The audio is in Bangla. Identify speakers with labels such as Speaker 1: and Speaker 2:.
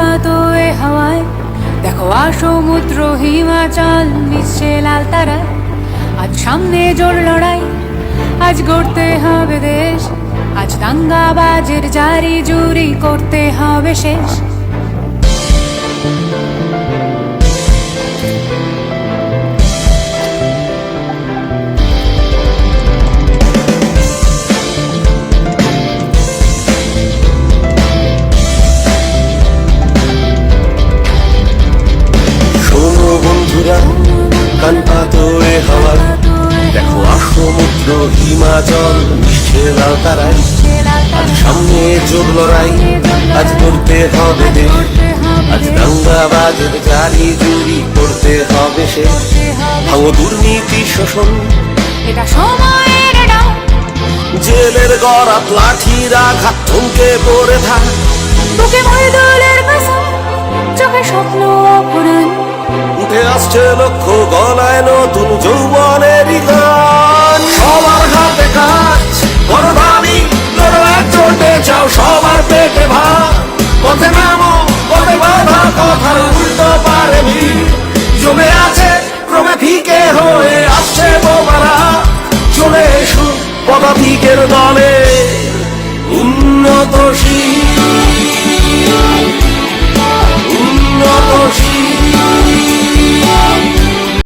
Speaker 1: পাতোয়ে হাওয়ায়। দেখো আ সমুদ্র হিমাচল, মিশছে লাল তারা। আজ সামনে জোর লড়াই, আজ গড়তে হবে দেশ। আজ দাঙ্গাবাজের জারি জুরি করতে হবে শেষ।
Speaker 2: কান পাতোয় হাওয়ার দেখো আসমুদ্র হিমাচল মিশছে লাল তারাই আজ সামনে জোর লড়াই আজ করতে হবে দেশ। আজ দাঙ্গাবাজের জারি জুরি করতে হবে সে। ভাঙো দুর্নীতি শোষণ।
Speaker 1: এটা সময়ের
Speaker 2: জেলের গড়াত লাঠির আঘাত থমকে পড়ে থাক। আসছে লক্ষ্য গলায় নতুন যৌবনের গান। সবার হাতে কাজ সবার পেটে পথে নামো, পথে বাধা, কথার উল্টো জমে আছে ক্রমে ফিকে হয়ে আসছে বোমারা। চলে এসো পদাতিকের দলে। উন্নতশীল